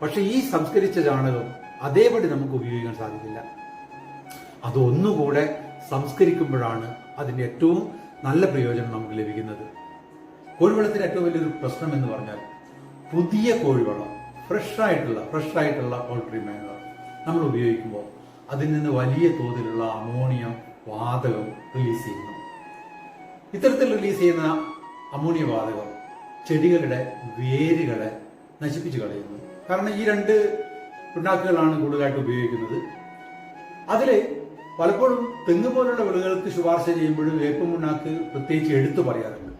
പക്ഷെ ഈ സംസ്കരിച്ച ചാണകം അതേപടി നമുക്ക് ഉപയോഗിക്കാൻ സാധിക്കില്ല. അതൊന്നുകൂടെ സംസ്കരിക്കുമ്പോഴാണ് അതിന്റെ ഏറ്റവും നല്ല പ്രയോജനം നമുക്ക് ലഭിക്കുന്നത്. കോഴിവെള്ളത്തിന്റെ ഏറ്റവും വലിയൊരു പ്രശ്നം എന്ന് പറഞ്ഞാൽ പുതിയ കോഴിവളം ഫ്രഷ് ആയിട്ടുള്ള ഫ്രഷ് ആയിട്ടുള്ള പോൾട്രി മാനുവർ നമ്മൾ ഉപയോഗിക്കുമ്പോൾ അതിൽ നിന്ന് വലിയ തോതിലുള്ള അമോണിയം വാതകം റിലീസ് ചെയ്യുന്നു. ഇത്തരത്തിൽ റിലീസ് ചെയ്യുന്ന അമോണിയ വാതകം ചെടികളുടെ വേരുകളെ നശിപ്പിച്ചു കളയുന്നു. കാരണം ഈ രണ്ട് പിണ്ണാക്കുകളാണ് കൂടുതലായിട്ട് ഉപയോഗിക്കുന്നത്. അതിൽ പലപ്പോഴും തെങ്ങ് പോലുള്ള വിളകൾക്ക് ശുപാർശ ചെയ്യുമ്പോഴും വേപ്പ് പിണ്ണാക്ക് പ്രത്യേകിച്ച് എടുത്തു പറയാറുണ്ട്.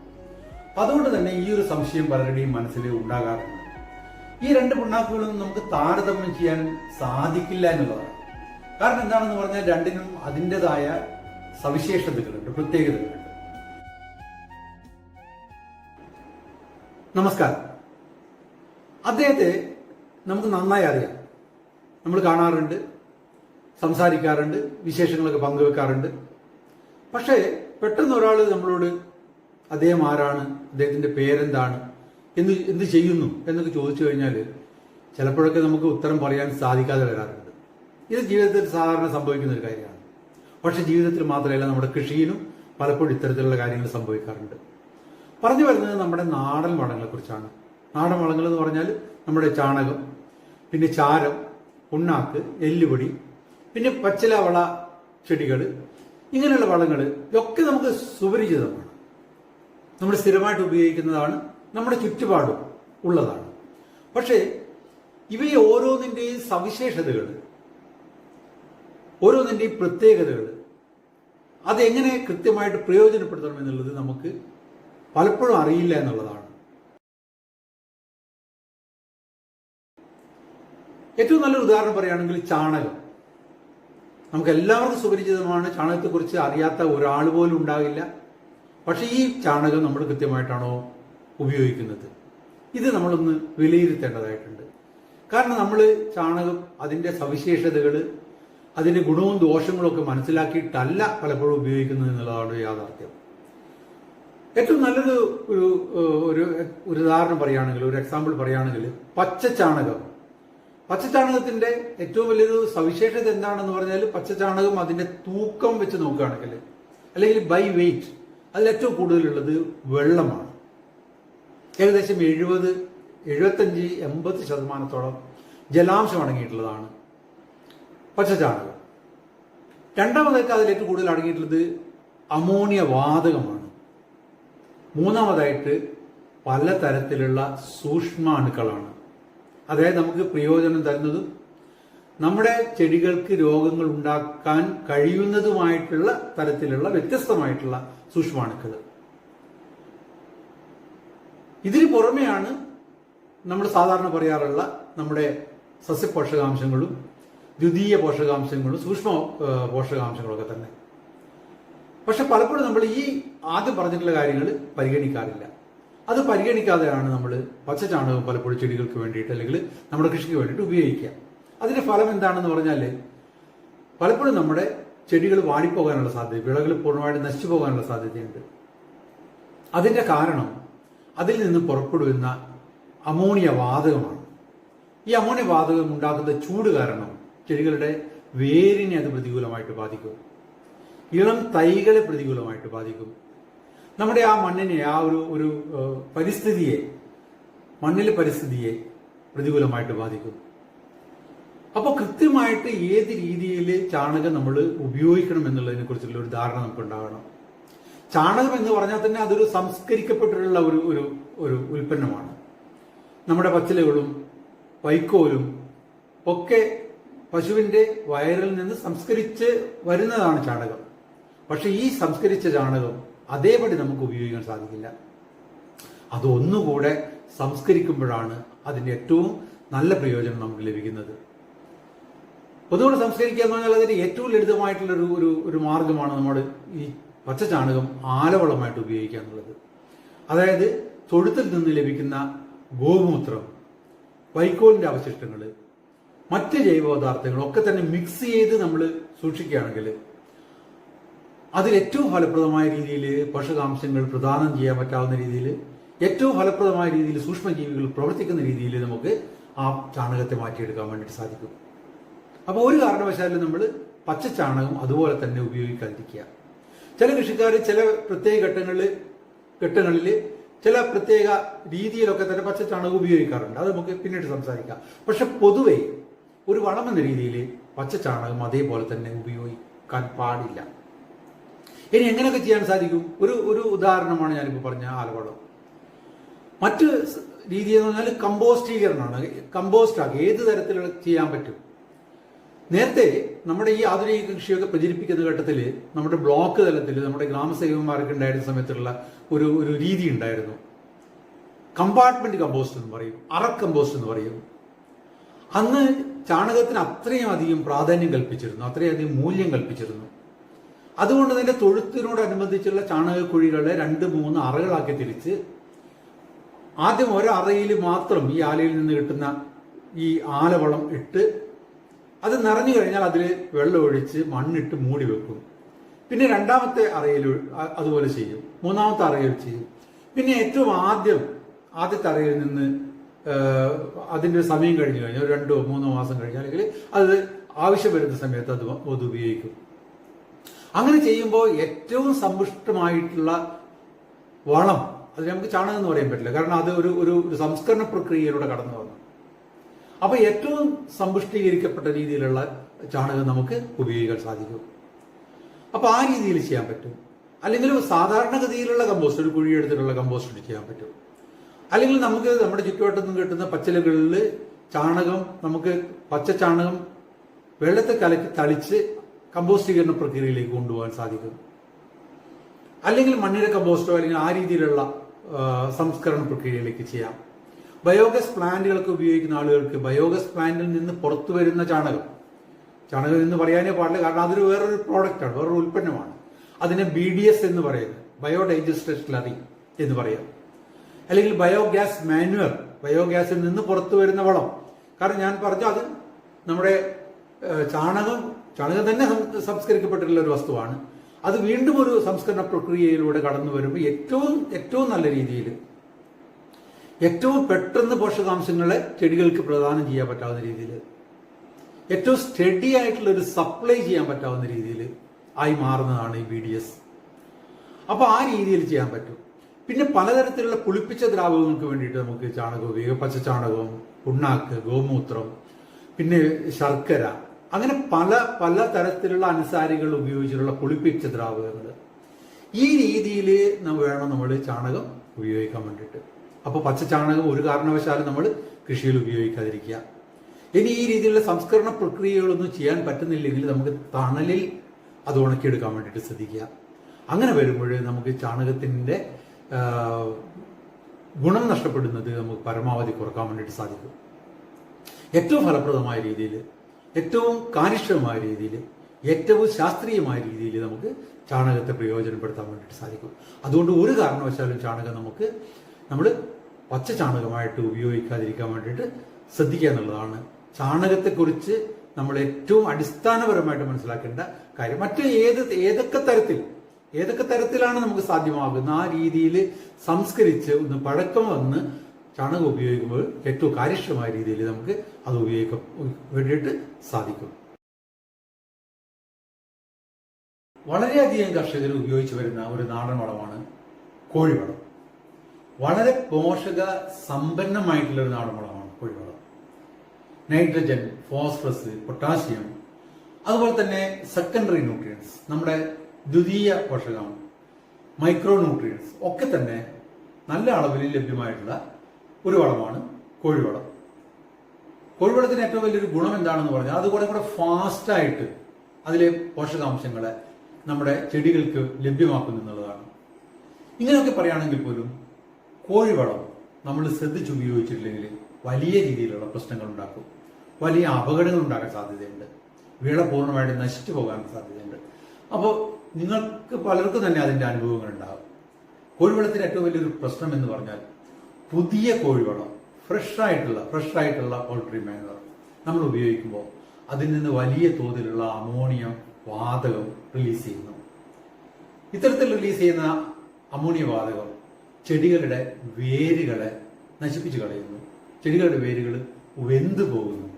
അതുകൊണ്ട് തന്നെ ഈ ഒരു സംശയം പലരുടെയും മനസ്സിൽ ഉണ്ടാകാറുണ്ട്. ഈ രണ്ട് പിണ്ണാക്കുകളും നമുക്ക് താരതമ്യം ചെയ്യാൻ സാധിക്കില്ല എന്നുള്ളതാണ്. കാരണം എന്താണെന്ന് പറഞ്ഞാൽ രണ്ടിനും അതിന്റെതായ സവിശേഷതകളുണ്ട് പ്രത്യേകതകളുണ്ട്. നമസ്കാരം. അദ്ദേഹത്തെ നമുക്ക് നന്നായി അറിയാം. നമ്മൾ കാണാറുണ്ട് സംസാരിക്കാറുണ്ട് വിശേഷങ്ങളൊക്കെ പങ്കുവെക്കാറുണ്ട്. പക്ഷേ പെട്ടെന്ന് ഒരാൾ നമ്മളോട് അദ്ദേഹം ആരാണ്? അദ്ദേഹത്തിന്റെ പേരെന്താണ്? എന്ത് എന്ത് ചെയ്യുന്നു? എന്നൊക്കെ ചോദിച്ചു കഴിഞ്ഞാൽ ചിലപ്പോഴൊക്കെ നമുക്ക് ഉത്തരം പറയാൻ സാധിക്കാതെ വരാറുണ്ട്. ഇത് ജീവിതത്തിൽ സാധാരണ സംഭവിക്കുന്ന ഒരു കാര്യമാണ്. പക്ഷെ ജീവിതത്തിൽ മാത്രമല്ല നമ്മുടെ കൃഷിയിലും പലപ്പോഴും ഇത്തരത്തിലുള്ള കാര്യങ്ങൾ സംഭവിക്കാറുണ്ട്. പറഞ്ഞു വരുന്നത് നമ്മുടെ നാടൻ വളങ്ങളെ കുറിച്ചാണ് നാടൻ വളങ്ങൾ എന്ന് പറഞ്ഞാൽ നമ്മുടെ ചാണകം പിന്നെ ചാരം ഉണ്ണാക്ക് എല്ലുപൊടി പിന്നെ പച്ചില വള ചെടികൾ ഇങ്ങനെയുള്ള വളങ്ങൾ ഇതൊക്കെ നമുക്ക് സുപരിചിതമാണ്. നമ്മൾ സ്ഥിരമായിട്ട് ഉപയോഗിക്കുന്നതാണ് നമ്മുടെ ചുറ്റുപാടും ഉള്ളതാണ്. പക്ഷേ ഇവയെ ഓരോന്നിന്റെയും സവിശേഷതകൾ ഓരോന്നിന്റെയും പ്രത്യേകതകൾ അതെങ്ങനെ കൃത്യമായിട്ട് പ്രയോജനപ്പെടുത്തണം എന്നുള്ളത് നമുക്ക് പലപ്പോഴും അറിയില്ല എന്നുള്ളതാണ്. ഏറ്റവും നല്ലൊരു ഉദാഹരണം പറയുകയാണെങ്കിൽ ചാണകം. നമുക്ക് എല്ലാവർക്കും സുപരിചിതമാണ്. ചാണകത്തെക്കുറിച്ച് അറിയാത്ത ഒരാൾ പോലും ഉണ്ടാകില്ല. പക്ഷെ ഈ ചാണകം നമ്മൾ കൃത്യമായിട്ടാണോ ഉപയോഗിക്കുന്നത്? ഇത് നമ്മളൊന്ന് വിലയിരുത്തേണ്ടതായിട്ടുണ്ട്. കാരണം നമ്മൾ ചാണകം അതിന്റെ സവിശേഷതകൾ അതിന്റെ ഗുണവും ദോഷങ്ങളും ഒക്കെ മനസ്സിലാക്കിയിട്ടല്ല പലപ്പോഴും ഉപയോഗിക്കുന്നത് എന്നുള്ളതാണ് യാഥാർത്ഥ്യം. ഏറ്റവും നല്ലൊരു ഒരു ഒരു ഒരു ഉദാഹരണം പറയുകയാണെങ്കിൽ ഒരു എക്സാമ്പിൾ പറയുകയാണെങ്കിൽ പച്ച ചാണകം പച്ച ചാണകത്തിന്റെ ഏറ്റവും വലിയൊരു സവിശേഷത എന്താണെന്ന് പറഞ്ഞാൽ പച്ചച്ചാണകം ചാണകം അതിന്റെ തൂക്കം വെച്ച് നോക്കുകയാണെങ്കിൽ അല്ലെങ്കിൽ ബൈ വെയിറ്റ് അതിൽ ഏറ്റവും കൂടുതലുള്ളത് വെള്ളമാണ്. ഏകദേശം എഴുപത് എഴുപത്തഞ്ച് എൺപത് ശതമാനത്തോളം ജലാംശം അടങ്ങിയിട്ടുള്ളതാണ് പച്ചച്ചാണകം രണ്ടാമതൊക്കെ അതിൽ ഏറ്റവും കൂടുതൽ അടങ്ങിയിട്ടുള്ളത് അമോണിയ വാതകമാണ്. മൂന്നാമതായിട്ട് പലതരത്തിലുള്ള സൂക്ഷ്മാണുക്കളാണ്. അതായത് നമുക്ക് പ്രയോജനം തരുന്നതും നമ്മുടെ ചെടികൾക്ക് രോഗങ്ങൾ ഉണ്ടാക്കാൻ കഴിയുന്നതുമായിട്ടുള്ള തരത്തിലുള്ള വ്യത്യസ്തമായിട്ടുള്ള സൂക്ഷ്മാണുക്കൾ. ഇതിന് പുറമെയാണ് നമ്മൾ സാധാരണ പറയാറുള്ള നമ്മുടെ സസ്യപോഷകാംശങ്ങളും ദ്വിതീയ പോഷകാംശങ്ങളും സൂക്ഷ്മ പോഷകാംശങ്ങളൊക്കെ തന്നെ. പക്ഷെ പലപ്പോഴും നമ്മൾ ഈ ആദ്യം പറഞ്ഞിട്ടുള്ള കാര്യങ്ങൾ പരിഗണിക്കാറില്ല. അത് പരിഗണിക്കാതെയാണ് നമ്മൾ പച്ച ചാണകം പലപ്പോഴും ചെടികൾക്ക് വേണ്ടിയിട്ട് അല്ലെങ്കിൽ നമ്മുടെ കൃഷിക്ക് വേണ്ടിയിട്ട് ഉപയോഗിക്കുക. അതിന്റെ ഫലം എന്താണെന്ന് പറഞ്ഞാൽ പലപ്പോഴും നമ്മുടെ ചെടികൾ വാടിപ്പോകാനുള്ള സാധ്യത വിളകൾ പൂർണമായിട്ട് നശിച്ചു പോകാനുള്ള സാധ്യതയുണ്ട്. അതിന്റെ കാരണം അതിൽ നിന്ന് പുറപ്പെടുവുന്ന അമോണിയ വാതകമാണ്. ഈ അമോണിയ വാതകം ഉണ്ടാക്കുന്ന ചൂട് കാരണം ചെടികളുടെ വേരിനെ അത് പ്രതികൂലമായിട്ട് ബാധിക്കും. ഇളം തൈകളെ പ്രതികൂലമായിട്ട് ബാധിക്കും. നമ്മുടെ ആ മണ്ണിനെ ആ ഒരു ഒരു പരിസ്ഥിതിയെ മണ്ണിലെ പരിസ്ഥിതിയെ പ്രതികൂലമായിട്ട് ബാധിക്കും. അപ്പോൾ കൃത്യമായിട്ട് ഏത് രീതിയിൽ ചാണകം നമ്മൾ ഉപയോഗിക്കണം എന്നുള്ളതിനെ കുറിച്ചുള്ള ഒരു ധാരണ നമുക്ക് ഉണ്ടാകണം ചാണകം എന്ന് പറഞ്ഞാൽ തന്നെ അതൊരു സംസ്കരിക്കപ്പെട്ടിട്ടുള്ള ഒരു ഒരു ഒരു ഉൽപ്പന്നമാണ്. നമ്മുടെ പച്ചിലകളും വൈക്കോലും ഒക്കെ പശുവിന്റെ വയറിൽ നിന്ന് സംസ്കരിച്ച് വരുന്നതാണ് ചാണകം. പക്ഷെ ഈ സംസ്കരിച്ച ചാണകം അതേപടി നമുക്ക് ഉപയോഗിക്കാൻ സാധിക്കില്ല. അതൊന്നുകൂടെ സംസ്കരിക്കുമ്പോഴാണ് അതിന്റെ ഏറ്റവും നല്ല പ്രയോജനം നമുക്ക് ലഭിക്കുന്നത്. ഒന്നുകൂടെ സംസ്കരിക്കുക എന്ന് പറഞ്ഞാൽ അതിന് ഏറ്റവും ലളിതമായിട്ടുള്ള ഒരു ഒരു ഒരു മാർഗമാണ് നമ്മൾ ഈ പച്ച ചാണകം ആലവളമായിട്ട് ഉപയോഗിക്കുക എന്നുള്ളത്. അതായത് തൊഴുത്തിൽ നിന്ന് ലഭിക്കുന്ന ഗോമൂത്രം വൈക്കോലിന്റെ അവശിഷ്ടങ്ങൾ മറ്റ് ജൈവ പദാർത്ഥങ്ങൾ ഒക്കെ തന്നെ മിക്സ് ചെയ്ത് നമ്മൾ സൂക്ഷിക്കുകയാണെങ്കിൽ അതിൽ ഏറ്റവും ഫലപ്രദമായ രീതിയിൽ പോഷകാംശങ്ങൾ പ്രദാനം ചെയ്യാൻ പറ്റാവുന്ന രീതിയിൽ ഏറ്റവും ഫലപ്രദമായ രീതിയിൽ സൂക്ഷ്മജീവികൾ പ്രവർത്തിക്കുന്ന രീതിയിൽ നമുക്ക് ആ ചാണകത്തെ മാറ്റിയെടുക്കാൻ വേണ്ടിയിട്ട് സാധിക്കും. അപ്പോൾ ഒരു കാരണവശാലും നമ്മൾ പച്ച ചാണകം അതുപോലെ തന്നെ ഉപയോഗിക്കാതിരിക്കുക. ചില കൃഷിക്കാർ ചില പ്രത്യേക ഘട്ടങ്ങളിൽ ഘട്ടങ്ങളിൽ ചില പ്രത്യേക രീതിയിലൊക്കെ തന്നെ പച്ച ചാണകം ഉപയോഗിക്കാറുണ്ട്. അത് നമുക്ക് പിന്നീട് സംസാരിക്കാം. പക്ഷെ പൊതുവേ ഒരു വളമെന്ന രീതിയിൽ പച്ച ചാണകം അതേപോലെ തന്നെ ഉപയോഗിക്കാൻ പാടില്ല. ഇനി എങ്ങനെയൊക്കെ ചെയ്യാൻ സാധിക്കും? ഒരു ഒരു ഉദാഹരണമാണ് ഞാനിപ്പോൾ പറഞ്ഞ ആലവളം മറ്റ് രീതി എന്ന് പറഞ്ഞാൽ കമ്പോസ്റ്റീകരണമാണ്. കമ്പോസ്റ്റ് ആക്കി ഏത് തരത്തിൽ ചെയ്യാൻ പറ്റും? നേരത്തെ നമ്മുടെ ഈ ആധുനിക കൃഷിയൊക്കെ പ്രചരിപ്പിക്കുന്ന ഘട്ടത്തിൽ നമ്മുടെ ബ്ലോക്ക് തലത്തിൽ നമ്മുടെ ഗ്രാമസേവന്മാർക്ക് ഉണ്ടായിരുന്ന സമയത്തുള്ള ഒരു ഒരു രീതി ഉണ്ടായിരുന്നു. കമ്പാർട്ട്മെന്റ് കമ്പോസ്റ്റ് എന്ന് പറയും. അറ കമ്പോസ്റ്റ് എന്ന് പറയും. അന്ന് ചാണകത്തിന് അത്രയും അധികം പ്രാധാന്യം കൽപ്പിച്ചിരുന്നു. അത്രയും അധികം മൂല്യം കൽപ്പിച്ചിരുന്നു. അതുകൊണ്ട് തന്നെ തൊഴുത്തിനോടനുബന്ധിച്ചുള്ള ചാണകക്കുഴികളെ രണ്ട് മൂന്ന് അറകളാക്കി തിരിച്ച് ആദ്യം ഒരു അറയിൽ മാത്രം ഈ ആലയിൽ നിന്ന് കിട്ടുന്ന ഈ ആലവളം ഇട്ട് അത് നിറഞ്ഞു കഴിഞ്ഞാൽ അതിൽ വെള്ളം ഒഴിച്ച് മണ്ണിട്ട് മൂടി വെക്കും. പിന്നെ രണ്ടാമത്തെ അറയിൽ അതുപോലെ ചെയ്യും. മൂന്നാമത്തെ അറയിൽ ചെയ്യും. പിന്നെ ഏറ്റവും ആദ്യം ആദ്യത്തെ അറയിൽ നിന്ന് അതിന്റെ സമയം കഴിഞ്ഞു കഴിഞ്ഞാൽ രണ്ടോ മൂന്നോ മാസം കഴിഞ്ഞാൽ അല്ലെങ്കിൽ അത് ആവശ്യം വരുന്ന സമയത്ത് അത് ഉപയോഗിക്കും. അങ്ങനെ ചെയ്യുമ്പോൾ ഏറ്റവും സമ്പുഷ്ടമായിട്ടുള്ള വളം അത് നമുക്ക് ചാണകം എന്ന് പറയാൻ പറ്റില്ല. കാരണം അത് ഒരു ഒരു സംസ്കരണ പ്രക്രിയയിലൂടെ കടന്നു വന്നു. അപ്പൊ ഏറ്റവും സമ്പുഷ്ടീകരിക്കപ്പെട്ട രീതിയിലുള്ള ചാണകം നമുക്ക് ഉപയോഗിക്കാൻ സാധിക്കും. അപ്പൊ ആ രീതിയിൽ ചെയ്യാൻ പറ്റും. അല്ലെങ്കിൽ സാധാരണഗതിയിലുള്ള കമ്പോസ്റ്റ് ഒരു കുഴിയെടുത്തിട്ടുള്ള കമ്പോസ്റ്റ് ചെയ്യാൻ പറ്റും. അല്ലെങ്കിൽ നമുക്ക് നമ്മുടെ ചുറ്റുവട്ടത്ത് നിന്ന് കിട്ടുന്ന പച്ചിലകളിൽ ചാണകം നമുക്ക് പച്ച ചാണകം വെള്ളത്തെ കലക്കി തളിച്ച് കമ്പോസ്റ്റീകരണ പ്രക്രിയയിലേക്ക് കൊണ്ടുപോകാൻ സാധിക്കും. അല്ലെങ്കിൽ മണ്ണിര കമ്പോസ്റ്റോ അല്ലെങ്കിൽ ആ രീതിയിലുള്ള സംസ്കരണ പ്രക്രിയയിലേക്ക് ചെയ്യാം. ബയോഗസ് പ്ലാന്റുകളൊക്കെ ഉപയോഗിക്കുന്ന ആളുകൾക്ക് ബയോഗസ് പ്ലാന്റിൽ നിന്ന് പുറത്തു വരുന്ന ചാണകം. ചാണകം എന്ന് പറയാനേ പാടില്ല കാരണം അതൊരു വേറൊരു പ്രോഡക്റ്റാണ് വേറൊരു ഉൽപ്പന്നമാണ്. അതിനെ ബി ഡി എസ് എന്ന് പറയുന്നത് ബയോഡൈജസ്റ്റഡ് സ്ലറി എന്ന് പറയാം. അല്ലെങ്കിൽ ബയോഗ്യാസ് മാനുവൽ ബയോഗ്യാസിൽ നിന്ന് പുറത്തു വരുന്ന വളം. കാരണം ഞാൻ പറഞ്ഞു അത് നമ്മുടെ ചാണകം ചാണകം തന്നെ സംസ്കരിക്കപ്പെട്ടിട്ടുള്ള ഒരു വസ്തുവാണ്. അത് വീണ്ടും ഒരു സംസ്കരണ പ്രക്രിയയിലൂടെ കടന്നു വരുമ്പോൾ ഏറ്റവും ഏറ്റവും നല്ല രീതിയിൽ ഏറ്റവും പെട്ടെന്ന് പോഷകാംശങ്ങളെ ചെടികൾക്ക് പ്രദാനം ചെയ്യാൻ പറ്റാവുന്ന രീതിയിൽ ഏറ്റവും സ്റ്റഡി ആയിട്ടുള്ള ഒരു സപ്ലൈ ചെയ്യാൻ പറ്റാവുന്ന രീതിയിൽ ആയി മാറുന്നതാണ് ഈ ബി ഡി എസ് അപ്പൊ ആ രീതിയിൽ ചെയ്യാൻ പറ്റും. പിന്നെ പലതരത്തിലുള്ള പുളിപ്പിച്ച ദ്രാവകങ്ങൾക്ക് വേണ്ടിയിട്ട് നമുക്ക് ചാണകം ഉപയോഗിക്കാം. ചാണകം പുണ്ണാക്ക് ഗോമൂത്രം പിന്നെ ശർക്കര അങ്ങനെ പല പല തരത്തിലുള്ള അനുസാരികൾ ഉപയോഗിച്ചിട്ടുള്ള കുളിപ്പിച്ച ദ്രാവകങ്ങൾ. ഈ രീതിയിൽ വേണം നമ്മൾ ചാണകം ഉപയോഗിക്കാൻ വേണ്ടിയിട്ട്. അപ്പോൾ പച്ച ചാണകം ഒരു കാരണവശാലും നമ്മൾ കൃഷിയിൽ ഉപയോഗിക്കാതിരിക്കുക. ഇനി ഈ രീതിയിലുള്ള സംസ്കരണ പ്രക്രിയകളൊന്നും ചെയ്യാൻ പറ്റുന്നില്ലെങ്കിൽ നമുക്ക് തണലിൽ അത് ഉണക്കിയെടുക്കാൻ വേണ്ടിയിട്ട് ശ്രദ്ധിക്കുക. അങ്ങനെ വരുമ്പോൾ നമുക്ക് ചാണകത്തിന്റെ ഗുണം നഷ്ടപ്പെടുന്നത് നമുക്ക് പരമാവധി കുറയ്ക്കാൻ വേണ്ടിയിട്ട് സാധിക്കും. ഏറ്റവും ഫലപ്രദമായ രീതിയിൽ ഏറ്റവും കാര്യക്ഷമമായ രീതിയിൽ ഏറ്റവും ശാസ്ത്രീയമായ രീതിയിൽ നമുക്ക് ചാണകത്തെ പ്രയോജനപ്പെടുത്താൻ വേണ്ടിയിട്ട് സാധിക്കും. അതുകൊണ്ട് ഒരു കാരണവശാലും ചാണകം നമുക്ക് നമ്മൾ പച്ച ചാണകമായിട്ട് ഉപയോഗിക്കാതിരിക്കാൻ വേണ്ടിയിട്ട് ശ്രദ്ധിക്കുക എന്നുള്ളതാണ്. ചാണകത്തെക്കുറിച്ച് നമ്മൾ ഏറ്റവും അടിസ്ഥാനപരമായിട്ട് മനസ്സിലാക്കേണ്ട കാര്യം. മറ്റ് ഏത് ഏതൊക്കെ തരത്തിൽ ഏതൊക്കെ തരത്തിലാണ് നമുക്ക് സാധ്യമാകുന്ന ആ രീതിയിൽ സംസ്കരിച്ച് ഒന്ന് പഴക്കം വന്ന് ചാണകം ഉപയോഗിക്കുമ്പോൾ ഏറ്റവും കാര്യക്ഷമമായ രീതിയിൽ നമുക്ക് അത് ഉപയോഗിക്കാൻ വേണ്ടിയിട്ട് സാധിക്കും. വളരെയധികം കർഷകർ ഉപയോഗിച്ചു വരുന്ന ഒരു നാടൻ വളമാണ് കോഴിവളം. വളരെ പോഷക സമ്പന്നമായിട്ടുള്ള ഒരു നാടൻ വളമാണ് കോഴിവളം. നൈട്രജൻ ഫോസ്ഫറസ് പൊട്ടാസ്യം അതുപോലെ തന്നെ സെക്കൻഡറി ന്യൂട്രിയൻസ് നമ്മുടെ ദ്വിതീയ പോഷകം മൈക്രോ ന്യൂട്രിയൻസ് ഒക്കെ തന്നെ നല്ല അളവിൽ ലഭ്യമായിട്ടുള്ള ഒരു വളമാണ് കോഴിവളം. കോഴിവളത്തിന് ഏറ്റവും വലിയൊരു ഗുണം എന്താണെന്ന് പറഞ്ഞാൽ അത് കുറെ കൂടെ ഫാസ്റ്റായിട്ട് അതിലെ പോഷകാംശങ്ങളെ നമ്മുടെ ചെടികൾക്ക് ലഭ്യമാക്കുന്നു എന്നുള്ളതാണ്. ഇങ്ങനെയൊക്കെ പറയുകയാണെങ്കിൽ പോലും കോഴിവളം നമ്മൾ ശ്രദ്ധിച്ച് ഉപയോഗിച്ചിട്ടില്ലെങ്കിൽ വലിയ രീതിയിലുള്ള പ്രശ്നങ്ങൾ ഉണ്ടാക്കും വലിയ അപകടങ്ങൾ ഉണ്ടാക്കാൻ സാധ്യതയുണ്ട്. വിള പൂർണമായിട്ട് നശിച്ചു പോകാൻ സാധ്യതയുണ്ട്. അപ്പോൾ നിങ്ങൾക്ക് പലർക്കും തന്നെ അതിന്റെ അനുഭവങ്ങൾ ഉണ്ടാകും കോഴിവളത്തിന് ഏറ്റവും വലിയൊരു പ്രശ്നം എന്ന് പറഞ്ഞാൽ പുതിയ കോഴിവളം ഫ്രഷ് ആയിട്ടുള്ള ഫ്രഷ് ആയിട്ടുള്ള പോൾട്രി മാനർ നമ്മൾ ഉപയോഗിക്കുമ്പോൾ അതിൽ നിന്ന് വലിയ തോതിലുള്ള അമോണിയം വാതകം റിലീസ് ചെയ്യുന്നു. ഇത്തരത്തിൽ റിലീസ് ചെയ്യുന്ന അമോണിയ വാതകം ചെടികളുടെ വേരുകളെ നശിപ്പിച്ചു കളയുന്നു. ചെടികളുടെ വേരുകൾ വെന്തു പോകുന്നു.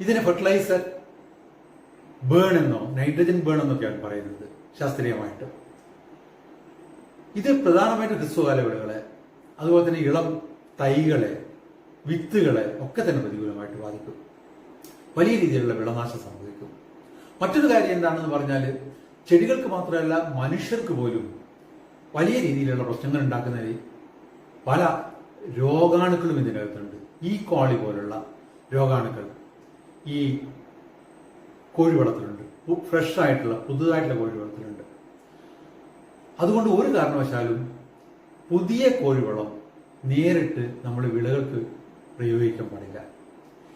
ഇതിന് ഫെർട്ടിലൈസർ ബേൺ എന്നോ നൈട്രജൻ ബേൺ എന്നൊക്കെയാണ് പറയുന്നത് ശാസ്ത്രീയമായിട്ട്. ഇത് പ്രധാനമായിട്ടും ഹ്രസ്വകാല വിളകളെ അതുപോലെ തന്നെ ഇളം തൈകളെ വിത്തുകളെ ഒക്കെ തന്നെ പ്രതികൂലമായിട്ട് ബാധിക്കും. വലിയ രീതിയിലുള്ള വിളനാശം സംഭവിക്കും. മറ്റൊരു കാര്യം എന്താണെന്ന് പറഞ്ഞാൽ ചെടികൾക്ക് മാത്രമല്ല മനുഷ്യർക്ക് പോലും വലിയ രീതിയിലുള്ള പ്രശ്നങ്ങൾ ഉണ്ടാക്കുന്നതിൽ പല രോഗാണുക്കളും ഇതിനകത്തുണ്ട് ഈ കോളി പോലുള്ള രോഗാണുക്കൾ ഈ കോഴിവളത്തിലുണ്ട്. ഫ്രഷ് ആയിട്ടുള്ള പുതുതായിട്ടുള്ള കോഴിവളത്തിലുണ്ട്. അതുകൊണ്ട് ഒരു കാരണവശാലും പുതിയ കോഴിവളം നേരിട്ട് നമ്മൾ വിളകൾക്ക് പ്രയോഗിക്കാൻ പാടില്ല.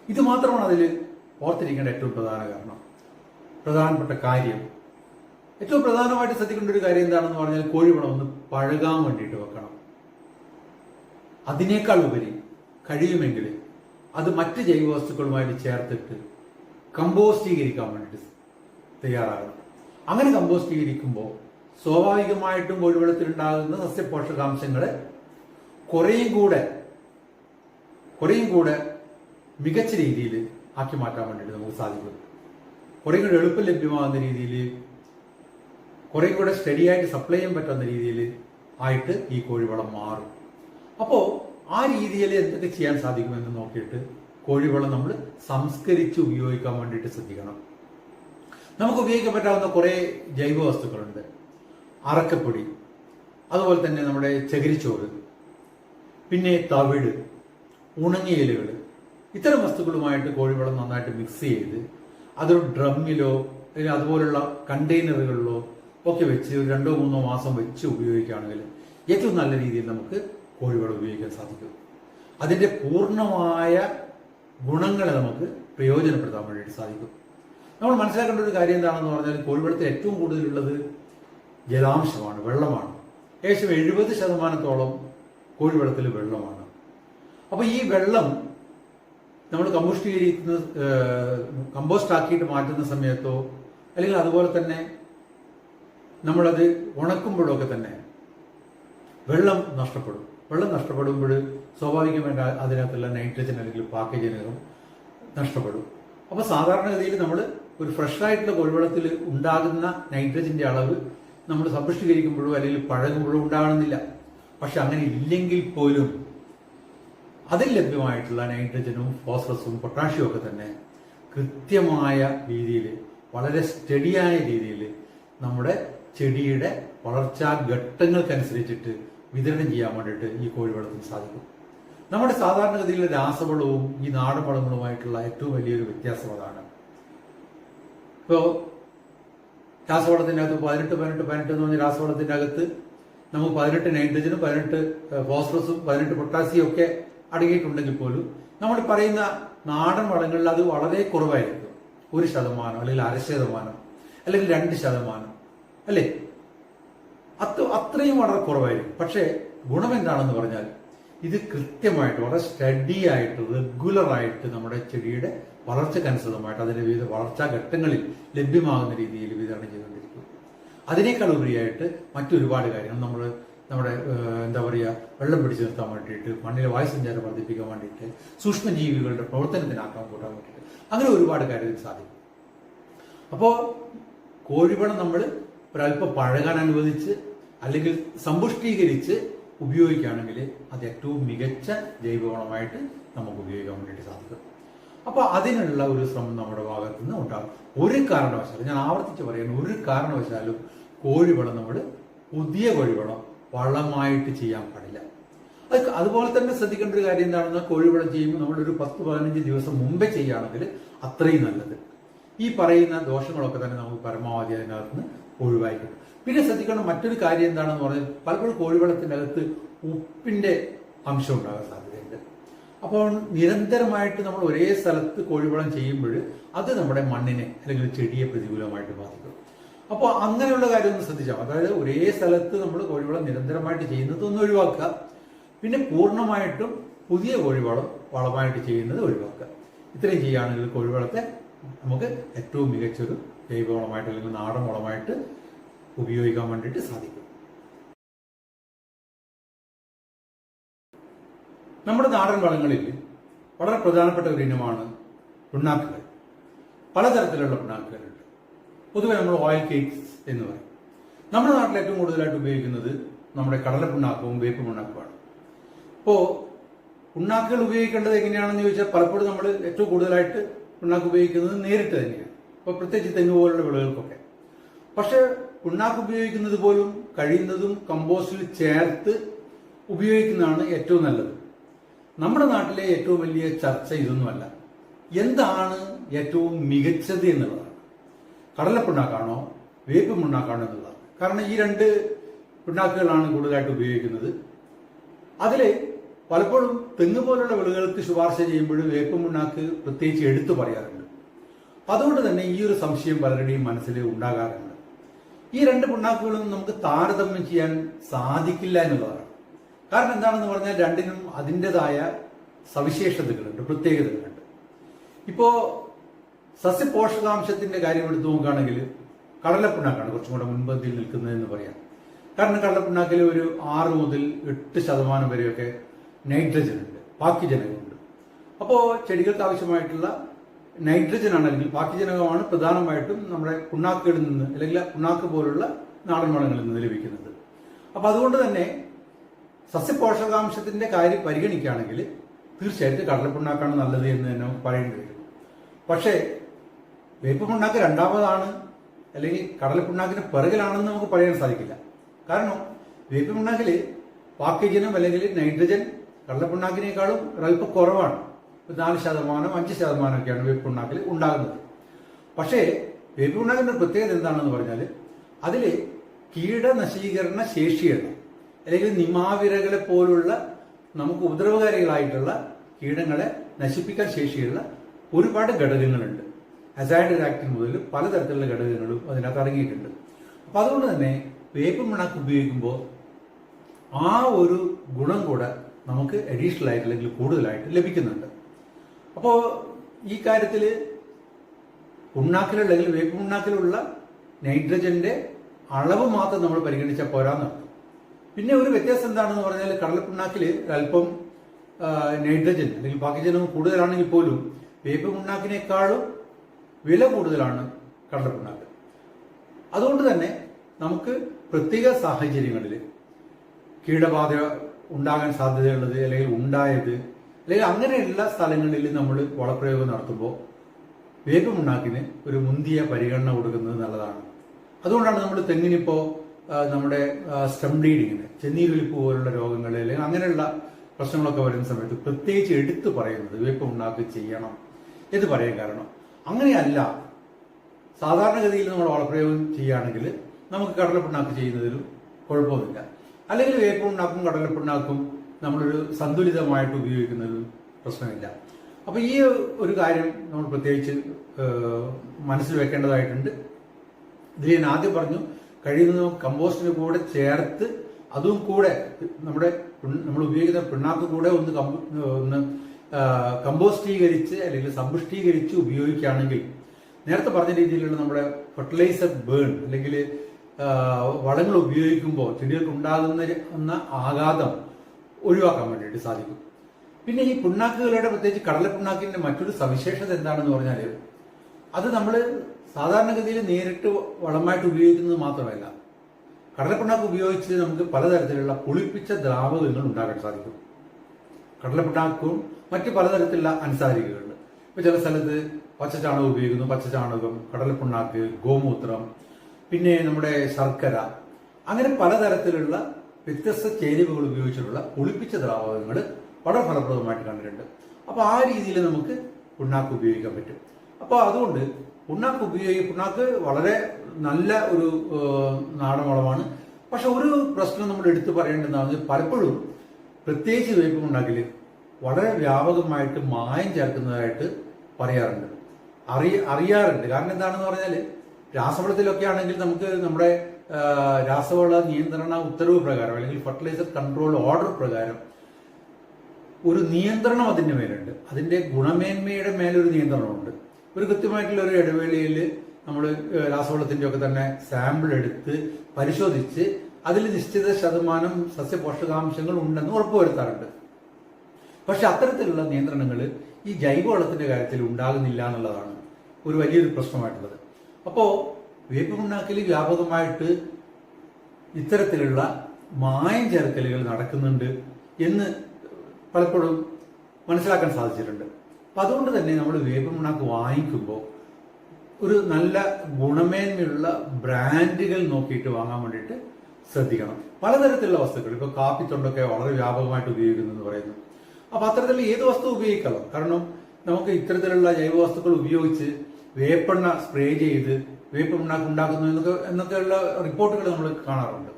ഇത് മാത്രമാണ് അതിൽ ഓർത്തിരിക്കേണ്ട ഏറ്റവും പ്രധാന കാരണം. പ്രധാനപ്പെട്ട കാര്യം ഏറ്റവും പ്രധാനമായിട്ട് ശ്രദ്ധിക്കേണ്ട ഒരു കാര്യം എന്താണെന്ന് പറഞ്ഞാൽ കോഴിവളം ഒന്ന് പഴകാൻ വേണ്ടിയിട്ട് വെക്കണം. അതിനേക്കാൾ ഉപരി കഴിയുമെങ്കിൽ അത് മറ്റ് ജൈവവസ്തുക്കളുമായിട്ട് ചേർത്തിട്ട് കമ്പോസ്റ്റീകരിക്കാൻ വേണ്ടിയിട്ട് തയ്യാറാകണം. അങ്ങനെ കമ്പോസ്റ്റീകരിക്കുമ്പോൾ സ്വാഭാവികമായിട്ടും കോഴിവെള്ളത്തിലുണ്ടാകുന്ന സസ്യപോഷകാംശങ്ങളെ കുറേയും കൂടെ കുറേയും കൂടെ മികച്ച രീതിയിൽ ആക്കി മാറ്റാൻ വേണ്ടിയിട്ട് നമുക്ക് സാധിക്കും. കുറേ കൂടെ എളുപ്പം ലഭ്യമാകുന്ന രീതിയിൽ കുറേ കൂടെ സ്റ്റഡി ആയിട്ട് സപ്ലൈ ചെയ്യാൻ പറ്റുന്ന രീതിയിൽ ആയിട്ട് ഈ കോഴിവളം മാറും. അപ്പോൾ ആ രീതിയിൽ എന്തൊക്കെ ചെയ്യാൻ സാധിക്കുമെന്ന് നോക്കിയിട്ട് കോഴിവളം നമ്മൾ സംസ്കരിച്ച് ഉപയോഗിക്കാൻ വേണ്ടിയിട്ട് ശ്രദ്ധിക്കണം. നമുക്ക് ഉപയോഗിക്കാൻ പറ്റാവുന്ന കുറേ ജൈവ വസ്തുക്കളുണ്ട് അറക്കപ്പൊടി അതുപോലെ തന്നെ നമ്മുടെ ചകിരിച്ചോറ് പിന്നെ തവിട് ഉണങ്ങിയ ഇലകൾ ഇത്തരം വസ്തുക്കളുമായിട്ട് കോഴിവളം നന്നായിട്ട് മിക്സ് ചെയ്ത് അതൊരു ഡ്രമ്മിലോ അല്ലെങ്കിൽ അതുപോലുള്ള കണ്ടെയ്നറുകളിലോ ഒക്കെ വെച്ച് ഒരു രണ്ടോ മൂന്നോ മാസം വെച്ച് ഉപയോഗിക്കുകയാണെങ്കിൽ ഏറ്റവും നല്ല രീതിയിൽ നമുക്ക് കോഴിവളം ഉപയോഗിക്കാൻ സാധിക്കും. അതിന്റെ പൂർണമായ ഗുണങ്ങളെ നമുക്ക് പ്രയോജനപ്പെടുത്താൻ വേണ്ടിയിട്ട് സാധിക്കും. നമ്മൾ മനസ്സിലാക്കേണ്ട ഒരു കാര്യം എന്താണെന്ന് പറഞ്ഞാൽ കോഴിവെള്ളത്തിൽ ഏറ്റവും കൂടുതലുള്ളത് ജലാംശമാണ് വെള്ളമാണ്. ഏകദേശം എഴുപത് ശതമാനത്തോളം കോഴിവെള്ളത്തിൽ വെള്ളമാണ്. അപ്പോൾ ഈ വെള്ളം നമ്മൾ കമ്പോസ്റ്റീകരിക്കുന്ന കമ്പോസ്റ്റ് ആക്കിയിട്ട് മാറ്റുന്ന സമയത്തോ അല്ലെങ്കിൽ അതുപോലെ തന്നെ നമ്മളത് ഉണക്കുമ്പോഴൊക്കെ തന്നെ വെള്ളം നഷ്ടപ്പെടും. വെള്ളം നഷ്ടപ്പെടുമ്പോൾ സ്വാഭാവികമായിട്ട് അതിനകത്തുള്ള നൈട്രജൻ അല്ലെങ്കിൽ പാക്കേജിനകം നഷ്ടപ്പെടും. അപ്പോൾ സാധാരണഗതിയിൽ നമ്മൾ ഒരു ഫ്രഷ് ആയിട്ടുള്ള കോഴിവെള്ളത്തിൽ ഉണ്ടാകുന്ന നൈട്രജന്റെ അളവ് നമ്മൾ സമ്പുഷ്ടീകരിക്കുമ്പോഴോ അല്ലെങ്കിൽ പഴകുമ്പോഴോ ഉണ്ടാകണമെന്നില്ല. പക്ഷെ അങ്ങനെ ഇല്ലെങ്കിൽ പോലും അതിൽ ലഭ്യമായിട്ടുള്ള നൈട്രജനും ഫോസ്ഫറസും പൊട്ടാഷ്യവും ഒക്കെ തന്നെ കൃത്യമായ രീതിയിൽ വളരെ സ്റ്റഡിയായ രീതിയിൽ നമ്മുടെ ചെടിയുടെ വളർച്ചാ ഘട്ടങ്ങൾക്കനുസരിച്ചിട്ട് വിതരണം ചെയ്യാൻ വേണ്ടിയിട്ട് ഈ കോഴിവളത്തിന് സാധിക്കും. നമ്മുടെ സാധാരണഗതിയിൽ രാസവളവും ഈ നാടൻ വളങ്ങളുമായിട്ടുള്ള ഏറ്റവും വലിയൊരു വ്യത്യാസം അതാണ്. ഇപ്പോൾ രാസവളത്തിന്റെ അകത്ത് പതിനെട്ട് പതിനെട്ട് പതിനെട്ട് എന്ന് പറഞ്ഞ രാസവളത്തിന്റെ അകത്ത് നമുക്ക് പതിനെട്ട് നൈട്രജനും പതിനെട്ട് ഫോസ്ഫറസും പതിനെട്ട് പൊട്ടാസ്യം ഒക്കെ അടങ്ങിയിട്ടുണ്ടെങ്കിൽ പോലും നമ്മൾ പറയുന്ന നാടൻ വളങ്ങളിൽ അത് വളരെ കുറവായിരിക്കും. ഒരു ശതമാനം അല്ലെങ്കിൽ അര ശതമാനം അല്ലെങ്കിൽ രണ്ട് ശതമാനം. അല്ലേ? അത് അത്രയും വളരെ കുറവായിരിക്കും. പക്ഷേ ഗുണം എന്താണെന്ന് പറഞ്ഞാൽ ഇത് കൃത്യമായിട്ട് വളരെ സ്റ്റഡി ആയിട്ട് റെഗുലർ ആയിട്ട് നമ്മുടെ ചെടിയുടെ വളർച്ചക്കനുസൃതമായിട്ട് അതിന്റെ വിവിധ വളർച്ചാ ഘട്ടങ്ങളിൽ ലഭ്യമാകുന്ന രീതിയിൽ വിതരണം ചെയ്തുകൊണ്ടിരിക്കും അതിനേക്കാൾ ഉപരിയായിട്ട് മറ്റൊരുപാട് കാര്യങ്ങൾ നമ്മൾ നമ്മുടെ എന്താ പറയുക വെള്ളം പിടിച്ചു നിർത്താൻ വേണ്ടിയിട്ട് മണ്ണിലെ വായുസഞ്ചാരം വർദ്ധിപ്പിക്കാൻ വേണ്ടിയിട്ട് സൂക്ഷ്മജീവികളുടെ പ്രവർത്തനത്തിനാക്കാൻ കൂട്ടാൻ വേണ്ടിയിട്ട് അങ്ങനെ ഒരുപാട് കാര്യങ്ങൾ സാധിക്കും. അപ്പോൾ കോഴിപ്പണം നമ്മൾ ഒരല്പം പഴകാൻ അനുവദിച്ച് അല്ലെങ്കിൽ സമ്പുഷ്ടീകരിച്ച് ഉപയോഗിക്കുകയാണെങ്കിൽ അത് ഏറ്റവും മികച്ച ജൈവവളമായിട്ട് നമുക്ക് ഉപയോഗിക്കാൻ വേണ്ടിയിട്ട് സാധിക്കും. അപ്പോൾ അതിനുള്ള ഒരു ശ്രമം നമ്മുടെ ഭാഗത്തു നിന്ന് ഉണ്ടാകും. ഒരു കാരണവശാലും ഞാൻ ആവർത്തിച്ച് പറയുന്നു ഒരു കാരണവശാലും കോഴിവളം നമ്മൾ പുതിയ കോഴിവളം വളമായിട്ട് ചെയ്യാൻ പാടില്ല. അത് അതുപോലെ തന്നെ ശ്രദ്ധിക്കേണ്ട ഒരു കാര്യം എന്താണെന്ന് കോഴിവളം ചെയ്യുമ്പോൾ നമ്മളൊരു പത്ത് പതിനഞ്ച് ദിവസം മുമ്പേ ചെയ്യുകയാണെങ്കിൽ അത്രയും നല്ലത്. ഈ പറയുന്ന ദോഷങ്ങളൊക്കെ തന്നെ നമുക്ക് പരമാവധി അതിനകത്ത് നിന്ന് ഒഴിവാക്കി പിന്നെ ശ്രദ്ധിക്കേണ്ട മറ്റൊരു കാര്യം എന്താണെന്ന് പറഞ്ഞാൽ പലപ്പോഴും കോഴിവെള്ളത്തിന്റെ അകത്ത് ഉപ്പിന്റെ അംശം ഉണ്ടാകാൻ സാധ്യതയുണ്ട്. അപ്പോൾ നിരന്തരമായിട്ട് നമ്മൾ ഒരേ സ്ഥലത്ത് കോഴിവളം ചെയ്യുമ്പോൾ അത് നമ്മുടെ മണ്ണിനെ അല്ലെങ്കിൽ ചെടിയെ പ്രതികൂലമായിട്ട് ബാധിക്കും. അപ്പോൾ അങ്ങനെയുള്ള കാര്യം ഒന്ന് ശ്രദ്ധിച്ചാൽ അതായത് ഒരേ സ്ഥലത്ത് നമ്മൾ കോഴിവളം നിരന്തരമായിട്ട് ചെയ്യുന്നത് ഒന്ന് ഒഴിവാക്കുക. പിന്നെ പൂർണമായിട്ടും പുതിയ കോഴിവളം വളമായിട്ട് ചെയ്യുന്നത് ഒഴിവാക്കുക. ഇത്രയും ചെയ്യുകയാണെങ്കിൽ കോഴിവളത്തെ നമുക്ക് ഏറ്റവും മികച്ചൊരു ജൈവവളമായിട്ട് അല്ലെങ്കിൽ നാടൻ വളമായിട്ട് ഉപയോഗിക്കാൻ വേണ്ടിയിട്ട് സാധിക്കും. നമ്മുടെ നാടൻ വളങ്ങളിൽ വളരെ പ്രധാനപ്പെട്ട ഒരു ഇനമാണ് പിണ്ണാക്കുകൾ പലതരത്തിലുള്ള പിണ്ണാക്കുകളുണ്ട് പൊതുവെ നമ്മൾ ഓയിൽ കേക്ക്സ് എന്ന് പറയും. നമ്മുടെ നാട്ടിൽ ഏറ്റവും കൂടുതലായിട്ട് ഉപയോഗിക്കുന്നത് നമ്മുടെ കടല പിണ്ണാക്കവും വേപ്പ് പിണ്ണാക്കുമാണ് അപ്പോൾ പിണ്ണാക്കുകൾ ഉപയോഗിക്കേണ്ടത് എങ്ങനെയാണെന്ന് ചോദിച്ചാൽ പലപ്പോഴും നമ്മൾ ഏറ്റവും കൂടുതലായിട്ട് പിണ്ണാക്ക് ഉപയോഗിക്കുന്നത് നേരിട്ട് തന്നെയാണ്. ഇപ്പോൾ പ്രത്യേകിച്ച് തെങ്ങ് പോലുള്ള വിളകൾക്കൊക്കെ. പക്ഷേ പിണ്ണാക്ക് ഉപയോഗിക്കുന്നത് പോലും കഴിയുന്നതും കമ്പോസ്റ്റിൽ ചേർത്ത് ഉപയോഗിക്കുന്നതാണ് ഏറ്റവും നല്ലത്. നമ്മുടെ നാട്ടിലെ ഏറ്റവും വലിയ ചർച്ച ഇതൊന്നുമല്ല. എന്താണ് ഏറ്റവും മികച്ചത് എന്നുള്ളതാണ്. കടലപ്പിണ്ണാക്കാണോ വേപ്പ് പിണ്ണാക്കാണോ എന്നുള്ളതാണ്. കാരണം ഈ രണ്ട് പിണ്ണാക്കുകളാണ് കൂടുതലായിട്ട് ഉപയോഗിക്കുന്നത്. അതിൽ പലപ്പോഴും തെങ്ങ് പോലുള്ള വിളകൾക്ക് ശുപാർശ ചെയ്യുമ്പോഴും വേപ്പ് പിണ്ണാക്ക് പ്രത്യേകിച്ച് എടുത്തു പറയാറുണ്ട്. അതുകൊണ്ട് തന്നെ ഈ ഒരു സംശയം പലരുടെയും മനസ്സിൽ ഉണ്ടാകാറുണ്ട്. ഈ രണ്ട് പിണ്ണാക്കുകളും നമുക്ക് താരതമ്യം ചെയ്യാൻ സാധിക്കില്ല എന്നുള്ളതാണ്. കാരണം എന്താണെന്ന് പറഞ്ഞാൽ രണ്ടിനും അതിന്റെതായ സവിശേഷതകളുണ്ട് പ്രത്യേകതകളുണ്ട്. ഇപ്പോ സസ്യപോഷകാംശത്തിന്റെ കാര്യം എടുത്തു നോക്കുകയാണെങ്കിൽ കടലപ്പിണ്ണാക്കാണ് കുറച്ചും കൂടെ മുൻപന്തിയിൽ നിൽക്കുന്നതെന്ന് പറയാം. കാരണം കടലപ്പിണ്ണാക്കിൽ ഒരു ആറ് മുതൽ എട്ട് ശതമാനം വരെയൊക്കെ നൈട്രജൻ ഉണ്ട് ബാക്കി ജനകമുണ്ട് അപ്പോൾ ചെടികൾക്ക് ആവശ്യമായിട്ടുള്ള നൈട്രജൻ ആണ് അല്ലെങ്കിൽ പാക്കിജനകമാണ് പ്രധാനമായിട്ടും നമ്മുടെ പുണ്ണാക്കുകളിൽ നിന്ന് അല്ലെങ്കിൽ പുണ്ണാക്ക് പോലുള്ള നാടൻ വളങ്ങളിൽ നിന്ന് ലഭിക്കുന്നത്. അപ്പോൾ അതുകൊണ്ട് തന്നെ സസ്യപോഷകാംശത്തിന്റെ കാര്യം പരിഗണിക്കുകയാണെങ്കിൽ തീർച്ചയായിട്ടും കടലപ്പുണ്ണാക്കാണ് നല്ലത് എന്ന് തന്നെ നമുക്ക് പറയേണ്ടി വരും. പക്ഷേ വേപ്പ് പുണ്ണാക്ക് രണ്ടാമതാണ് അല്ലെങ്കിൽ കടലപ്പുണ്ണാക്കിന് പിറകിലാണെന്ന് നമുക്ക് പറയാൻ സാധിക്കില്ല. കാരണം വേപ്പ് പുണ്ണാക്കിൽ പാക്കേജിനും അല്ലെങ്കിൽ നൈട്രജൻ കടലപ്പുണ്ണാക്കിനേക്കാളും അല്പം കുറവാണ്. നാല് ശതമാനം അഞ്ച് ശതമാനമൊക്കെയാണ് ഉണ്ടാക്കൽ ഉണ്ടാകുന്നത്. പക്ഷേ വേപ്പ് പിണ്ണാക്കിന്റെ ഒരു പ്രത്യേകത എന്താണെന്ന് പറഞ്ഞാൽ അതിൽ കീടനശീകരണ ശേഷിയുള്ള അല്ലെങ്കിൽ നിമാവിരകളെ പോലുള്ള നമുക്ക് ഉപദ്രവകാരികളായിട്ടുള്ള കീടങ്ങളെ നശിപ്പിക്കാൻ ശേഷിയുള്ള ഒരുപാട് ഘടകങ്ങളുണ്ട്. അസൈഡ് ആക്ടിൻ മുതൽ പലതരത്തിലുള്ള ഘടകങ്ങളും അതിനകത്ത് അടങ്ങിയിട്ടുണ്ട്. അപ്പൊ അതുകൊണ്ട് തന്നെ വേപ്പ് മണക്ക് ഉപയോഗിക്കുമ്പോൾ ആ ഒരു ഗുണം കൂടെ നമുക്ക് അഡീഷണൽ ആയിട്ട് അല്ലെങ്കിൽ കൂടുതലായിട്ട് ലഭിക്കുന്നുണ്ട്. അപ്പോൾ ഈ കാര്യത്തിൽ ഉണ്ണാക്കിലുള്ള അല്ലെങ്കിൽ വേപ്പ് ഉണ്ണാക്കിലുള്ള നൈട്രജന്റെ അളവ് മാത്രം നമ്മൾ പരിഗണിച്ചാൽ പോരാന്ന് പിന്നെ ഒരു വ്യത്യാസം എന്താണെന്ന് പറഞ്ഞാൽ കടൽപ്പുണ്ണാക്കിൽ അല്പം നൈട്രജൻ അല്ലെങ്കിൽ പാക്കിജനം കൂടുതലാണെങ്കിൽ പോലും വേപ്പ് ഉണ്ണാക്കിനേക്കാളും വില കൂടുതലാണ് കടൽപ്പുണ്ണാക്ക് അതുകൊണ്ട് തന്നെ നമുക്ക് പ്രത്യേക സാഹചര്യങ്ങളിൽ കീടബാധ ഉണ്ടാകാൻ സാധ്യതയുള്ളത് അല്ലെങ്കിൽ ഉണ്ടായത് അല്ലെങ്കിൽ അങ്ങനെയുള്ള സ്ഥലങ്ങളിൽ നമ്മൾ വളപ്രയോഗം നടത്തുമ്പോൾ വേഗമുണ്ടാക്കിന് ഒരു മുന്തിയ പരിഗണന കൊടുക്കുന്നത് നല്ലതാണ്. അതുകൊണ്ടാണ് നമ്മൾ തെങ്ങിനിപ്പോ നമ്മുടെ സ്റ്റം ബ്ലീഡിങ്ങിന് ചെന്നീരൊലിപ്പ് പോലുള്ള രോഗങ്ങൾ അല്ലെങ്കിൽ അങ്ങനെയുള്ള പ്രശ്നങ്ങളൊക്കെ വരുന്ന സമയത്ത് പ്രത്യേകിച്ച് എടുത്തു പറയുന്നത് വേപ്പ് ഉണ്ടാക്കി ചെയ്യണം എന്ന് പറയാൻ കാരണം. അങ്ങനെയല്ല സാധാരണഗതിയിൽ നമ്മൾ വളപ്രയോഗം ചെയ്യുകയാണെങ്കിൽ നമുക്ക് കടലപ്പിണ്ണാക്ക് ചെയ്യുന്നതിലും കുഴപ്പമൊന്നുമില്ല. അല്ലെങ്കിൽ വേപ്പുണ്ണാക്കും കടലപ്പിണ്ണാക്കും നമ്മളൊരു സന്തുലിതമായിട്ട് ഉപയോഗിക്കുന്നത് പ്രശ്നമില്ല. അപ്പൊ ഈ ഒരു കാര്യം നമ്മൾ പ്രത്യേകിച്ച് മനസ്സിൽ വെക്കേണ്ടതായിട്ടുണ്ട്. ഇതിൽ ഞാൻ ആദ്യം പറഞ്ഞു കഴിയുന്നതും കമ്പോസ്റ്റിന് കൂടെ ചേർത്ത് അതും കൂടെ നമ്മുടെ നമ്മൾ ഉപയോഗിക്കുന്ന പിണ്ണാക്ക് കൂടെ ഒന്ന് ഒന്ന് കമ്പോസ്റ്റീകരിച്ച് അല്ലെങ്കിൽ സമ്പുഷ്ടീകരിച്ച് ഉപയോഗിക്കുകയാണെങ്കിൽ നേരത്തെ പറഞ്ഞ രീതിയിലുള്ള നമ്മുടെ ഫെർട്ടിലൈസർ ബേൺ അല്ലെങ്കിൽ വളങ്ങൾ ഉപയോഗിക്കുമ്പോൾ ചെടികൾക്ക് ഉണ്ടാകുന്ന ആഘാതം ഒഴിവാക്കാൻ വേണ്ടിയിട്ട് സാധിക്കും. പിന്നെ ഈ പുണ്ണാക്കുകളുടെ പ്രത്യേകിച്ച് കടലപ്പിണ്ണാക്കിന്റെ മറ്റൊരു സവിശേഷത എന്താണെന്ന് പറഞ്ഞാൽ അത് നമ്മൾ സാധാരണഗതിയിൽ നേരിട്ട് വളമായിട്ട് ഉപയോഗിക്കുന്നത് മാത്രമല്ല കടലപ്പിണ്ണാക്ക് ഉപയോഗിച്ച് നമുക്ക് പലതരത്തിലുള്ള പുളിപ്പിച്ച ദ്രാവകങ്ങൾ ഉണ്ടാക്കാൻ സാധിക്കും. കടലപ്പിണ്ണാക്കും മറ്റ് പലതരത്തിലുള്ള അൻസാരികകളുണ്ട് ഇപ്പൊ ചില സ്ഥലത്ത് പച്ചച്ചാണകം ഉപയോഗിക്കുന്നു പച്ചച്ചാണകം കടലപ്പിണ്ണാക്ക് ഗോമൂത്രം പിന്നെ നമ്മുടെ ശർക്കര അങ്ങനെ പലതരത്തിലുള്ള വ്യത്യസ്ത ചേരുവകൾ ഉപയോഗിച്ചിട്ടുള്ള ഒളിപ്പിച്ച ദ്രാവകങ്ങൾ വളരെ ഫലപ്രദമായിട്ട് കണ്ടിട്ടുണ്ട്. അപ്പൊ ആ രീതിയിൽ നമുക്ക് പുണ്ണാക്ക് ഉപയോഗിക്കാൻ പറ്റും. അപ്പൊ അതുകൊണ്ട് പുണ്ണാക്ക് ഉപയോഗി പുണ്ണാക്ക് വളരെ നല്ല ഒരു നാടൻ വളമാണ് പക്ഷെ ഒരു പ്രശ്നം നമ്മൾ എടുത്തു പറയേണ്ടതാണ് പലപ്പോഴും പ്രത്യേകിച്ച് വേപ്പ് ഉണ്ടാക്കിൽ വളരെ വ്യാപകമായിട്ട് മായം ചേർക്കുന്നതായിട്ട് പറയാറുണ്ട്. അറിയ അറിയാറുണ്ട്. കാരണം എന്താണെന്ന് പറഞ്ഞാൽ രാസവളത്തിലൊക്കെ ആണെങ്കിൽ നമുക്ക് നമ്മുടെ രാസവള നിയന്ത്രണ ഉത്തരവ് പ്രകാരം അല്ലെങ്കിൽ ഫെർട്ടിലൈസർ കൺട്രോൾ ഓർഡർ പ്രകാരം ഒരു നിയന്ത്രണം അതിന്റെ മേലുണ്ട്. അതിന്റെ ഗുണമേന്മയുടെ മേലൊരു നിയന്ത്രണമുണ്ട്. ഒരു കൃത്യമായിട്ടുള്ള ഒരു ഇടവേളയിൽ നമ്മൾ രാസവളത്തിന്റെ ഒക്കെ തന്നെ സാമ്പിൾ എടുത്ത് പരിശോധിച്ച് അതിൽ നിശ്ചിത ശതമാനം സസ്യപോഷകാംശങ്ങൾ ഉണ്ടെന്ന് ഉറപ്പുവരുത്താറുണ്ട് പക്ഷെ അത്തരത്തിലുള്ള നിയന്ത്രണങ്ങൾ ഈ ജൈവവളത്തിന്റെ കാര്യത്തിൽ ഉണ്ടാകുന്നില്ല എന്നുള്ളതാണ് ഒരു വലിയൊരു പ്രശ്നമായിട്ടുള്ളത്. അപ്പോ വേപ്പ് പിണ്ണാക്കിൽ വ്യാപകമായിട്ട് ഇത്തരത്തിലുള്ള മായം ചേർക്കലുകൾ നടക്കുന്നുണ്ട് എന്ന് പലപ്പോഴും മനസ്സിലാക്കാൻ സാധിച്ചിട്ടുണ്ട്. അപ്പൊ അതുകൊണ്ട് തന്നെ നമ്മൾ വേപ്പ് വാങ്ങിക്കുമ്പോൾ ഒരു നല്ല ഗുണമേന്മയുള്ള ബ്രാൻഡുകൾ നോക്കിയിട്ട് വാങ്ങാൻ വേണ്ടിയിട്ട് ശ്രദ്ധിക്കണം. പലതരത്തിലുള്ള വസ്തുക്കൾ ഇപ്പൊ കാപ്പിത്തൊണ്ടൊക്കെ വളരെ വ്യാപകമായിട്ട് ഉപയോഗിക്കുന്നു എന്ന് പറയുന്നു. അപ്പോൾ അത്തരത്തിലുള്ള ഏത് വസ്തു ഉപയോഗിക്കാം കാരണം നമുക്ക് ഇത്തരത്തിലുള്ള ജൈവ വസ്തുക്കൾ ഉപയോഗിച്ച് വേപ്പെണ്ണ സ്പ്രേ ചെയ്ത് വേപ്പ് പിണ്ണാക്ക് ഉണ്ടാക്കുന്നു എന്നൊക്കെ എന്നൊക്കെയുള്ള റിപ്പോർട്ടുകൾ നമ്മൾ കാണാറുണ്ട്.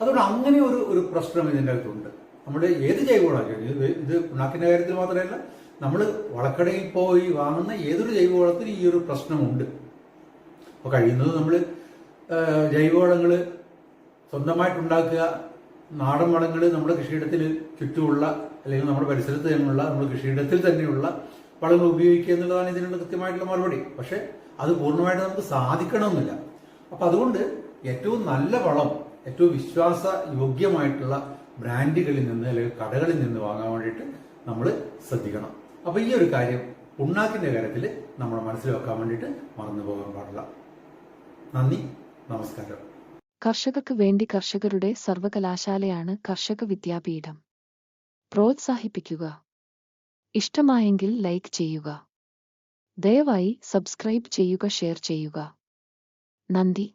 അതുകൊണ്ട് അങ്ങനെ ഒരു ഒരു പ്രശ്നം ഇതിന്റെ അകത്തുണ്ട്. നമ്മുടെ ഏത് ജൈവവളമാക്കിയും ഇത് പിണ്ണാക്കിന്റെ കാര്യത്തിൽ മാത്രമല്ല നമ്മൾ വളക്കടയിൽ പോയി വാങ്ങുന്ന ഏതൊരു ജൈവവളത്തിനും ഈ ഒരു പ്രശ്നമുണ്ട്. അപ്പോൾ കഴിയുന്നത് നമ്മൾ ജൈവവളങ്ങൾ സ്വന്തമായിട്ടുണ്ടാക്കുക നാടൻ വളങ്ങൾ നമ്മുടെ കൃഷിയിടത്തിൽ ചുറ്റുമുള്ള അല്ലെങ്കിൽ നമ്മുടെ പരിസരത്ത് തന്നെയുള്ള നമ്മുടെ കൃഷിയിടത്തിൽ തന്നെയുള്ള വളങ്ങൾ ഉപയോഗിക്കുക എന്നുള്ളതാണ് ഇതിനുള്ള കൃത്യമായിട്ടുള്ള മറുപടി. പക്ഷെ അത് പൂർണമായിട്ട് നമുക്ക് സാധിക്കണമെന്നില്ല. അപ്പൊ അതുകൊണ്ട് ഏറ്റവും നല്ല വളം ഏറ്റവും വിശ്വാസ യോഗ്യമായിട്ടുള്ള ബ്രാൻഡുകളിൽ നിന്ന് അല്ലെങ്കിൽ കടകളിൽ നിന്ന് വാങ്ങാൻ വേണ്ടിയിട്ട് നമ്മൾ ശ്രദ്ധിക്കണം. അപ്പൊ ഈ ഒരു കാര്യം പുണ്ണാക്കിന്റെ കാര്യത്തിൽ നമ്മൾ മനസ്സിൽ വെക്കാൻ വേണ്ടിയിട്ട് മറന്നു പോകാൻ പാടില്ല. നന്ദി നമസ്കാരം. കർഷകർക്ക് വേണ്ടി കർഷകരുടെ സർവകലാശാലയാണ് കർഷക വിദ്യാപീഠം. പ്രോത്സാഹിപ്പിക്കുക. ഇഷ്ടമായെങ്കിൽ ലൈക്ക് ചെയ്യുക. ദയവായി സബ്സ്ക്രൈബ് ചെയ്യുക ഷെയർ ചെയ്യുക. നന്ദി.